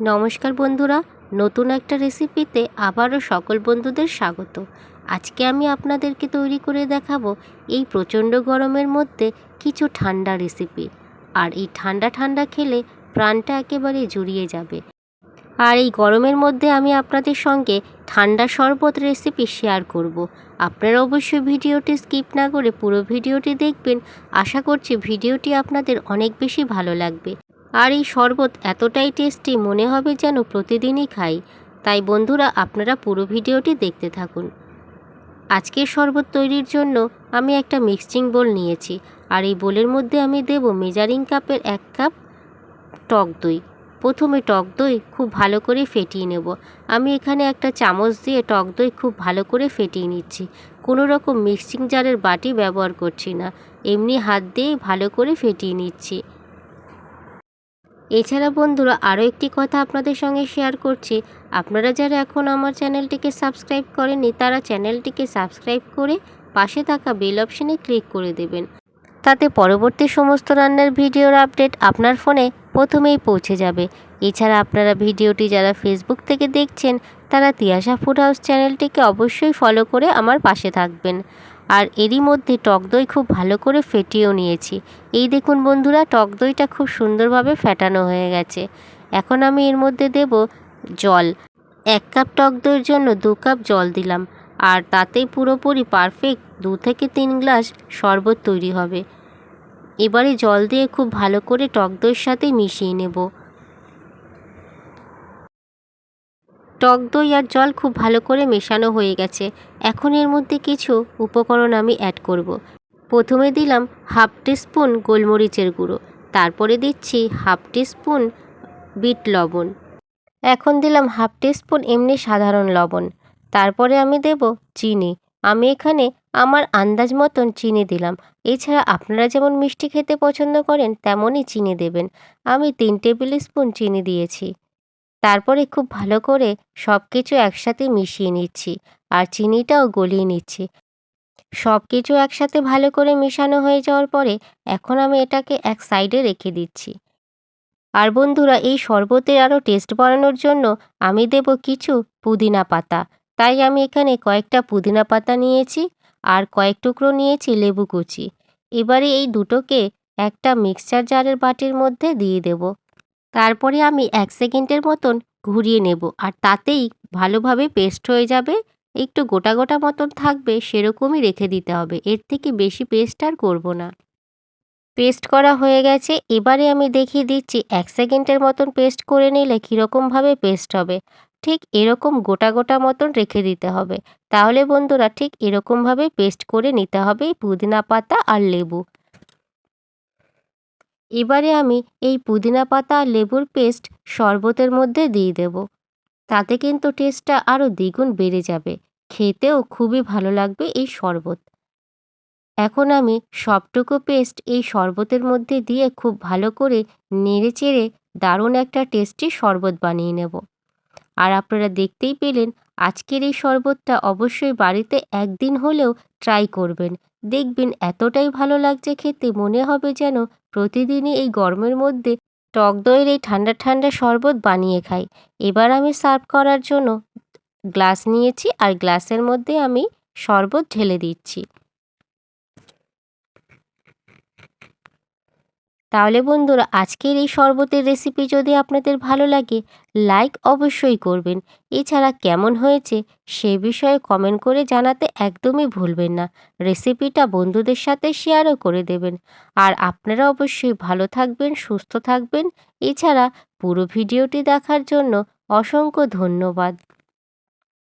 নমস্কার বন্ধুরা, নতুন একটা রেসিপিতে আবারও সকল বন্ধুদের স্বাগত। আজকে আমি আপনাদেরকে তৈরি করে দেখাবো এই প্রচণ্ড গরমের মধ্যে কিছু ঠান্ডা রেসিপি আর এই ঠান্ডা ঠান্ডা খেলে প্রাণটা একেবারে জুড়িয়ে যাবে। আর এই গরমের মধ্যে আমি আপনাদের সঙ্গে ঠান্ডা শরবত রেসিপি শেয়ার করব। আপনারা অবশ্যই ভিডিওটি স্কিপ না করে পুরো ভিডিওটি দেখবেন। আশা করছি ভিডিওটি আপনাদের অনেক বেশি ভালো লাগবে। আর এই শরবত এতটাই টেস্টি মনে হবে যেন প্রতিদিনই খাই। তাই বন্ধুরা, আপনারা পুরো ভিডিওটি দেখতে থাকুন। আজকের শরবত তৈরির জন্য আমি একটা মিক্সিং বোল নিয়েছি আর এই বোলের মধ্যে আমি দেব মেজারিং কাপের এক কাপ টক দই। প্রথমে টক দই খুব ভালো করে ফেটিয়ে নেব। আমি এখানে একটা চামচ দিয়ে টক দই খুব ভালো করে ফেটিয়ে নিচ্ছি। কোনো রকম মিক্সিং জারের বাটি ব্যবহার করছি না। এমনি হাত দিয়েই ভালো করে ফেটিয়ে নিচ্ছি। এছাড়া বন্ধুরা, আরও একটি কথা আপনাদের সঙ্গে শেয়ার করছি। আপনারা যারা এখন আমার চ্যানেলটিকে সাবস্ক্রাইব করেননি, তারা চ্যানেলটিকে সাবস্ক্রাইব করে পাশে থাকা বেল অপশানে ক্লিক করে দেবেন। তাতে পরবর্তী সমস্ত রান্নার ভিডিওর আপডেট আপনার ফোনে প্রথমেই পৌঁছে যাবে। এছাড়া আপনারা ভিডিওটি যারা ফেসবুক থেকে দেখছেন, তারা তিয়াশা ফুড হাউস চ্যানেলটিকে অবশ্যই ফলো করে আমার পাশে থাকবেন। আর এরই মধ্যে টক দই খুব ভালো করে ফেটিয়েও নিয়েছি। এই দেখুন বন্ধুরা, টক দইটা খুব সুন্দরভাবে ফেটানো হয়ে গেছে। এখন আমি এর মধ্যে দেব জল। এক কাপ টক দইয়ের জন্য দু কাপ জল দিলাম। আর তাতেই পুরোপুরি পারফেক্ট দু থেকে তিন গ্লাস শরবত তৈরি হবে। এবারে জল দিয়ে খুব ভালো করে টক দইয়ের সাথে মিশিয়ে নেব। টক দই আর জল খুব ভালো করে মেশানো হয়ে গেছে। এখন এর মধ্যে কিছু উপকরণ আমি অ্যাড করব। প্রথমে দিলাম হাফ স্পুন গোলমরিচের গুঁড়ো। তারপরে দিচ্ছি হাফ স্পুন বিট লবণ। এখন দিলাম হাফ স্পুন এমনি সাধারণ লবণ। তারপরে আমি দেব চিনি। আমি এখানে আমার আন্দাজ মতন চিনি দিলাম। এছাড়া আপনারা যেমন মিষ্টি খেতে পছন্দ করেন, তেমনই চিনি দেবেন। আমি তিন টেবিল স্পুন চিনি দিয়েছি। তারপরে খুব ভালো করে সব কিছু একসাথে মিশিয়ে নিচ্ছি আর চিনিটাও গলিয়ে নিচ্ছি। সব কিছু একসাথে ভালো করে মেশানো হয়ে যাওয়ার পরে এখন আমি এটাকে এক সাইডে রেখে দিচ্ছি। আর বন্ধুরা, এই শরবতের আরও টেস্ট বাড়ানোর জন্য আমি দেব কিছু পুদিনা পাতা। তাই আমি এখানে কয়েকটা পুদিনা পাতা নিয়েছি আর কয়েক টুকরো নিয়েছি লেবু কুচি। এবারে এই দুটোকে একটা মিক্সচার জারের বাটির মধ্যে দিয়ে দেব। তারপরে আমি এক সেকেন্ডের মতন ঘুরিয়ে নেব আর তাতেই ভালোভাবে পেস্ট হয়ে যাবে। একটু গোটা গোটা মতন থাকবে, সেরকমই রেখে দিতে হবে। এর থেকে বেশি পেস্ট আর করব না। পেস্ট করা হয়ে গেছে। এবারে আমি দেখিয়ে দিচ্ছি এক সেকেন্ডের মতন পেস্ট করে নিলে কীরকমভাবে পেস্ট হবে। ঠিক এরকম গোটা গোটা মতন রেখে দিতে হবে। তাহলে বন্ধুরা ঠিক এরকমভাবে পেস্ট করে নিতে হবে পুদিনা পাতা আর লেবু। এবারে আমি এই পুদিনা পাতা আর লেবুর পেস্ট শরবতের মধ্যে দিয়ে দেব। তাতে কিন্তু টেস্টটা আরও দ্বিগুণ বেড়ে যাবে। খেতেও খুবই ভালো লাগবে এই শরবত। এখন আমি সবটুকু পেস্ট এই শরবতের মধ্যে দিয়ে খুব ভালো করে নেড়ে চেড়ে দারুণ একটা টেস্টি শরবত বানিয়ে নেব। আর আপনারা দেখতেই পেলেন, আজকের এই শরবতটা অবশ্যই বাড়িতে একদিন হলেও ট্রাই করবেন। দেখবেন এতটাই ভালো লাগছে খেতে, মনে হবে যেন প্রতিদিনই এই গরমের মধ্যে টক দইয়ের এই ঠান্ডা ঠান্ডা শরবত বানিয়ে খাই। এবার আমি সার্ভ করার জন্য গ্লাস নিয়েছি আর গ্লাসের মধ্যে আমি শরবত ঢেলে দিচ্ছি। তাহলে বন্ধুরা, আজকের এই শরবতের রেসিপি যদি আপনাদের ভালো লাগে লাইক অবশ্যই করবেন। এছাড়া কেমন হয়েছে সে বিষয়ে কমেন্ট করে জানাতে একদমই ভুলবেন না। রেসিপিটা বন্ধুদের সাথে শেয়ারও করে দেবেন। আর আপনারা অবশ্যই ভালো থাকবেন, সুস্থ থাকবেন। এছাড়া পুরো ভিডিওটি দেখার জন্য অসংখ্য ধন্যবাদ।